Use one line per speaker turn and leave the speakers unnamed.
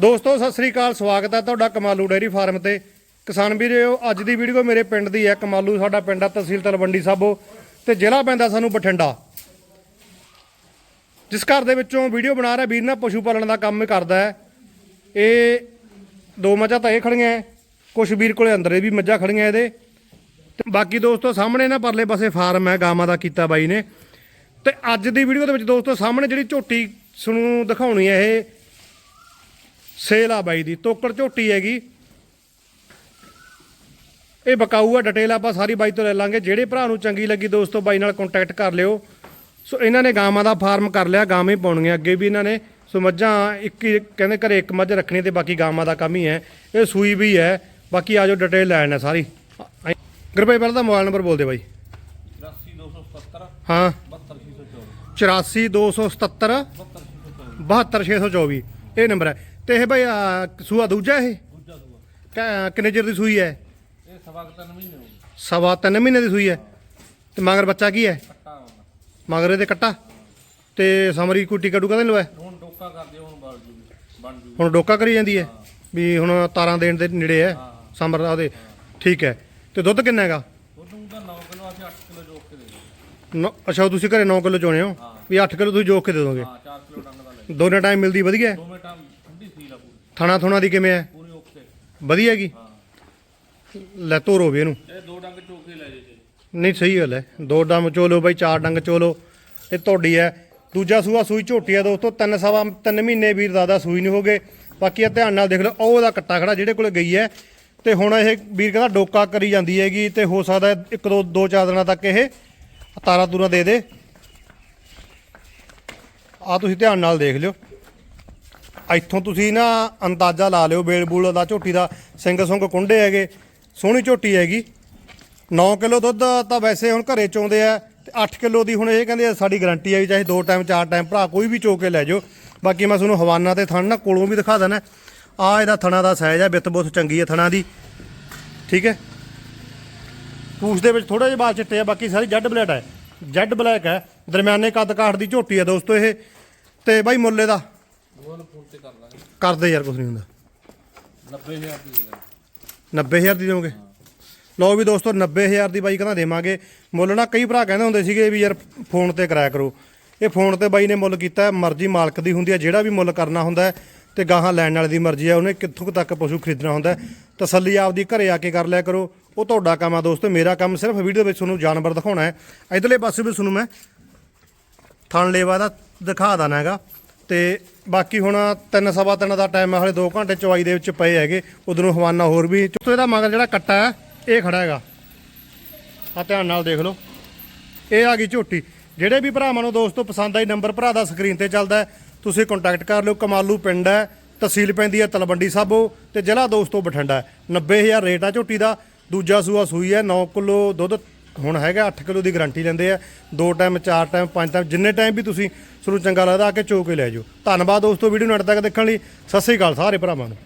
ਦੋਸਤੋ, ਸਤਿ ਸ੍ਰੀ ਅਕਾਲ, ਸਵਾਗਤ ਹੈ ਤੁਹਾਡਾ ਕਮਾਲੂ ਡੇਅਰੀ ਫਾਰਮ ਤੇ। ਕਿਸਾਨ ਵੀਰੋ, ਅੱਜ ਦੀ ਵੀਡੀਓ ਮੇਰੇ ਪਿੰਡ ਦੀ ਹੈ, ਕਮਾਲੂ, ਸਾਡਾ ਪਿੰਡ ਆ ਤਹਿਸੀਲ ਤਲਵੰਡੀ ਸਾਬੋ ਤੇ ਜ਼ਿਲ੍ਹਾ ਪੈਂਦਾ ਸਾਨੂੰ ਬਠਿੰਡਾ। ਜਿਸ ਘਰ ਦੇ ਵਿੱਚੋਂ ਵੀਡੀਓ ਬਣਾ ਰਿਹਾ, ਵੀਰ ਨਾ ਪਸ਼ੂ ਪਾਲਣ ਦਾ ਕੰਮ ਕਰਦਾ ਹੈ। ਇਹ ਦੋ ਮੱਝਾਂ ਤਾਂ ਇਹ ਖੜੀਆਂ ਹੈ, ਕੁਛ ਵੀਰ ਕੋਲੇ ਅੰਦਰ ਇਹ ਵੀ ਮੱਝਾਂ ਖੜੀਆਂ ਇਹਦੇ। ਤੇ ਬਾਕੀ ਦੋਸਤੋ, ਸਾਹਮਣੇ ਨਾ ਪਰਲੇ ਪਾਸੇ ਫਾਰਮ ਹੈ, ਗਾਵਾਂ ਦਾ ਕੀਤਾ ਬਾਈ ਨੇ। ਤੇ ਅੱਜ ਦੀ ਵੀਡੀਓ ਦੇ ਵਿੱਚ ਦੋਸਤੋ, ਸਾਹਮਣੇ ਜਿਹੜੀ ਝੋਟੀ ਸਾਨੂੰ ਦਿਖਾਉਣੀ ਹੈ, ਇਹ ਸੇਲ ਆ ਬਾਈ ਦੀ ਤੋਕੜ ਝੋਟੀ ਹੈਗੀ। ਇਹ ਬਕਾਊ ਆ ਡਿਟੇਲ ਆਪਾਂ ਸਾਰੀ ਬਾਈ ਤੋਂ ਲੈ ਲਾਂਗੇ। ਜਿਹੜੇ ਭਰਾ ਨੂੰ ਚੰਗੀ ਲੱਗੀ ਦੋਸਤੋ ਬਾਈ ਨਾਲ ਕੰਟੈਕਟ ਕਰ ਲਿਓ। ਸੋ ਇਹਨਾਂ ਨੇ ਗਾਵਾਂ ਦਾ ਫਾਰਮ ਕਰ ਲਿਆ ਗਾਵਾਂ ਹੀ ਪਾਉਣੀਆਂ ਅੱਗੇ ਵੀ ਇਹਨਾਂ ਨੇ। ਸੋ ਮੱਝਾਂ ਇੱਕ ਕਹਿੰਦੇ ਘਰੇ ਇੱਕ ਮੱਝ ਰੱਖਣੀ ਤੇ ਬਾਕੀ ਗਾਵਾਂ ਦਾ ਕੰਮ ਹੀ ਹੈ। ਇਹ ਸੂਈ ਵੀ ਹੈ। ਬਾਕੀ ਆਜੋ ਡਿਟੇਲ ਲੈਣ ਹੈ ਸਾਰੀ। ਗੁਰਪ੍ਰੀਤ ਪਹਿਲਾਂ ਤਾਂ ਮੋਬਾਈਲ ਨੰਬਰ ਬੋਲ ਦੇ ਬਾਈ।
83277
ਹਾਂ।
72224
84277 72624 ਇਹ ਨੰਬਰ ਹੈ। ਤੇ ਇਹ ਬਾਈ ਆਹ, ਸੂਆ ਦੂਜਾ ਇਹ?
ਦੂਜਾ ਸੂਆ।
ਕ- ਕਿੰਨੇ ਚਿਰ ਦੀ ਸੂਈ ਹੈ?
ਇਹ ਸਵਾ ਕੁ ਤਿੰਨ ਮਹੀਨੇ ਹੋ ਗਏ।
ਸਵਾ ਤਿੰਨ ਮਹੀਨੇ ਦੀ ਸੂਈ ਹੈ। ਤੇ ਮਗਰ ਬੱਚਾ ਕੀ ਹੈ?
ਕੱਟਾ ਆਉਣਾ
ਮਗਰ ਇਹਦੇ ਕੱਟਾ? ਤੇ ਸਮਰੀ ਕੋਈ ਟਿਕਾ ਟੂਕਾ ਤਾਂ ਨਹੀਂ ਲਵਾਇਆ?
ਹੁਣ ਡੋਕਾ ਕਰਦੇ ਹੁਣ ਬਣ ਜੂਗੀ ਬਣ ਜੂਗੀ
ਹੁਣ ਡੋਕਾ ਕਰੀ ਜਾਂਦੀ ਹੈ? ਵੀ ਹੁਣ ਤਾਰਾਂ ਦੇਣ ਦੇ ਨੇੜੇ ਹੈ ਸਮਰ ਉਹਦੇ ਠੀਕ ਹੈ। ਤੇ ਦੁੱਧ ਕਿੰਨਾ ਹੈਗਾ?
ਦੁੱਧ ਨੂੰ ਤਾਂ 9 ਕਿਲੋ ਅਸੀਂ 8 ਕਿਲੋ ਜੋਕ ਕੇ ਦੇ ਦਿੰਦੇ
ਨੌ- ਅੱਛਾ ਤੁਸੀਂ ਘਰੇ 9 ਕਿਲੋ ਚੋਣੇ ਹੋ? ਵੀ 8 ਕਿਲੋ ਤੁਸੀਂ ਜੋਖ ਕੇ ਦੇ ਦੋਗੇ?
ਹਾਂ 4 ਕਿਲੋ ਡੰਗ ਦਾ।
ਦੋਨੇ ਟਾਈਮ ਮਿਲਦੀ ਵਧੀਆ? ਹੈ?
ਦੋਵੇਂ ਟਾਈਮ ਠੰਡੀ ਸੀ ਲਾ ਪੂਰੀ।
ਥਣਾ ਥੁਣਾ ਦੀ ਕਿਵੇਂ ਹੈ?
ਪੂਰੀ ਓਕੇ
ਵਧੀਆ
ਹਾਂ।
ਲੈ ਤੋਰੋ ਵੀ ਇਹਨੂੰ।
ਇਹ ਦੋ ਡੰਗ ਚੋਕ ਕੇ ਲੈ ਜੇ ਜੀ।
ਨਹੀਂ ਸਹੀ ਗੱਲ ਹੈ। ਦੋ ਡੰਗ ਚੋਲੋ ਬਾਈ ਚਾਰ ਡੰਗ ਚੋਲੋ ਇਹ ਤੁਹਾਡੀ ਹੈ। ਦੂਜਾ ਸੂਆ ਸੂਈ ਝੋਟੀ ਆ ਦੋਸਤੋ। ਤਿੰਨ ਸਵਾ ਤਿੰਨ ਮਹੀਨੇ ਵੀਰ ਦਾਦਾ ਸੂਈ ਨਹੀਂ ਹੋਗੇ ਬਾਕੀ ਇਹ ਧਿਆਨ ਨਾਲ ਦੇਖ ਲਓ ਉਹ ਉਹਦਾ ਕੱਟਾ ਖੜਾ ਜਿਹੜੇ ਕੋਲੇ ਗਈ ਹੈ। ਤੇ ਹੁਣ ਇਹ ਵੀਰ ਕਹਿੰਦਾ ਡੋਕਾ ਕਰੀ ਜਾਂਦੀ ਹੈਗੀ ਤੇ ਹੋ ਸਕਦਾ ਹੈ ਇੱਕ ਦੋ ਦੋ ਚਾਰ ਦਿਨਾਂ ਤੱਕ ਇਹ ਤਾਰਾ ਤੂਰਾ ਦੇ ਦੇ। ਆ ਤੁਸੀਂ ਧਿਆਨ ਨਾਲ ਦੇਖ ਲਿਓ। ਇੱਥੋਂ ਤੁਸੀਂ ਨਾ ਅੰਦਾਜ਼ਾ ਲਾ ਲਿਓ ਬੇਲ ਬੂਲ ਦਾ, ਝੋਟੀ ਦਾ। ਸਿੰਘ ਸੁੰਗ ਕੁੰਡੇ ਹੈਗੇ, ਸੋਹਣੀ ਝੋਟੀ ਹੈਗੀ। 9 ਕਿਲੋ ਦੁੱਧ ਤਾਂ ਵੈਸੇ ਹੁਣ ਘਰੇ ਚੋਂਦੇ ਆ ਤੇ 8 ਕਿਲੋ ਦੀ ਹੁਣ ਇਹ ਕਹਿੰਦੇ ਆ ਸਾਡੀ ਗਾਰੰਟੀ ਆ ਵੀ ਚਾਹੇ ਦੋ ਟਾਈਮ, ਚਾਰ ਟਾਈਮ ਭਰਾ ਕੋਈ ਵੀ ਚੋ ਕੇ ਲੈ ਜਾਓ। ਬਾਕੀ ਮੈਂ ਤੁਹਾਨੂੰ ਹਵਾਨਾ ਤੇ ਥਣ ਨਾ ਕੋਲੋਂ ਵੀ ਦਿਖਾ ਦੇਣਾ। ਆ ਇਹਦਾ ਥਣਾ ਦਾ ਸਾਈਜ਼ ਆ ਬਿੱਤ ਬੁੱਤ ਚੰਗੀ ਹੈ ਥਣਾ ਦੀ। ਠੀਕ ਹੈ? ਪੂਛ ਦੇ ਵਿੱਚ ਥੋੜਾ ਜਿਹਾ ਬਾਲ ਚਿੱਟੇ ਆ, ਬਾਕੀ ਸਾਰੀ ਜੈਡ ਬਲੈਕ ਹੈ ਜੈਡ ਬਲੈਕ ਹੈ ਦਰਮਿਆਨੇ ਕੱਦ ਕਾਠ ਦੀ ਝੋਟੀ ਹੈ ਦੋਸਤੋ ਇਹ। ਤੇ ਬਾਈ ਮੁੱਲੇ ਦਾ।
ਦੋਵਾਂ ਨੂੰ ਫੋਨ ਤੇ ਕਰ ਲਾਂਗੇ।
ਕਰਦੇ ਯਾਰ ਕੁਝ ਨਹੀਂ ਹੁੰਦਾ।
90000 ਦੀ ਦਾਂਗੇ।
90000 ਦੀ ਦੋਗੇ ਲਓ ਵੀ ਦੋਸਤੋ 90000 ਦੀ ਬਾਈ ਕਹਿੰਦਾ ਦੇਵਾਂਗੇ। ਮੁੱਲ ਨਾ ਕਈ ਭਰਾ ਕਹਿੰਦੇ ਹੁੰਦੇ ਸੀਗੇ ਵੀ ਯਾਰ ਫੋਨ ਤੇ ਕਰਾਇਆ ਕਰੋ। ਇਹ ਫੋਨ ਤੇ ਬਾਈ ਨੇ ਮੁੱਲ ਕੀਤਾ ਮਰਜ਼ੀ ਮਾਲਕ ਦੀ ਹੁੰਦੀ ਹੈ ਜਿਹੜਾ ਵੀ ਮੁੱਲ ਕਰਨਾ ਹੁੰਦਾ ਤੇ ਗਾਹਾਂ ਲੈਣ ਵਾਲੇ ਦੀ ਮਰਜ਼ੀ ਹੈ ਉਹਨੇ ਕਿੱਥੋਂ ਤੱਕ ਪਸ਼ੂ ਖਰੀਦਣਾ ਹੁੰਦਾ। ਤਸੱਲੀ ਆਪਦੀ ਘਰੇ ਆ ਕੇ ਕਰ ਲਿਆ ਕਰੋ। ਉਹ ਤੁਹਾਡਾ ਕੰਮ ਆ ਦੋਸਤੋ ਮੇਰਾ ਕੰਮ ਸਿਰਫ ਵੀਡੀਓ ਵਿੱਚ ਤੁਹਾਨੂੰ ਜਾਨਵਰ ਦਿਖਾਉਣਾ ਹੈ। ਇਧਰਲੇ ਪਾਸੇ ਵੀ ਤੁਹਾਨੂੰ ਮੈਂ ਥਣ ਲੇਵਾ ਦਾ ਦਿਖਾ ਦਾਣਾ ਹੈਗਾ। ਤੇ ਬਾਕੀ ਹੁਣ ਤਿੰਨ ਸਵਾ ਤਿੰਨ ਦਾ ਟਾਈਮ ਹੈ ਹਲੇ 2 ਘੰਟੇ ਚਵਾਈ ਦੇ ਵਿੱਚ ਪਏ ਹੈਗੇ। ਉਧਰੋਂ ਹਵਾਨਾ ਹੋਰ ਵੀ। ਚੁੱਤੋ ਇਹਦਾ ਮਗਰ ਜਿਹੜਾ ਕੱਟਾ ਹੈ, ਇਹ ਖੜਾ ਹੈਗਾ। ਆ ਧਿਆਨ ਨਾਲ ਦੇਖ ਲਓ। ਇਹ ਆ ਗਈ ਝੋਟੀ। ਜਿਹੜੇ ਵੀ ਭਰਾਵਾਂ ਨੂੰ ਦੋਸਤੋ ਪਸੰਦ ਆਈ, ਨੰਬਰ ਭਰਾ ਦਾ ਸਕਰੀਨ ਤੇ ਚੱਲਦਾ ਤੁਸੀਂ ਕੰਟੈਕਟ ਕਰ ਲਿਓ। ਕਮਾਲੂ ਪਿੰਡ ਹੈ, ਤਹਿਸੀਲ ਪੈਂਦੀ ਹੈ ਤਲਵੰਡੀ ਸਾਬੋ ਤੇ ਜ਼ਿਲ੍ਹਾ ਦੋਸਤੋ ਬਠਿੰਡਾ ਹੈ। 90000 ਰੇਟ ਆ ਝੋਟੀ ਦਾ। ਦੂਜਾ ਸੂਆ ਸੂਈ ਹੈ 9 ਕਿਲੋ ਦੁੱਧ ਹੁਣ ਹੈਗਾ 8 ਕਿਲੋ ਦੀ ਗਾਰੰਟੀ ਲੈਂਦੇ ਆ, ਦੋ ਟਾਈਮ ਚਾਰ ਟਾਈਮ ਪੰਜ ਟਾਈਮ ਜਿੰਨੇ ਟਾਈਮ ਵੀ ਤੁਸੀਂ ਤੁਹਾਨੂੰ ਚੰਗਾ ਲੱਗਦਾ ਆ ਕੇ ਚੋ ਕੇ ਲੈ ਜਾਓ। ਧੰਨਵਾਦ ਦੋਸਤੋ, ਵੀਡੀਓ ਨੂੰ ਅੰਤ ਤੱਕ ਦੇਖਣ ਲਈ। ਸਤਿ ਸ੍ਰੀ ਅਕਾਲ ਸਾਰੇ ਭਰਾਵਾਂ ਨੂੰ।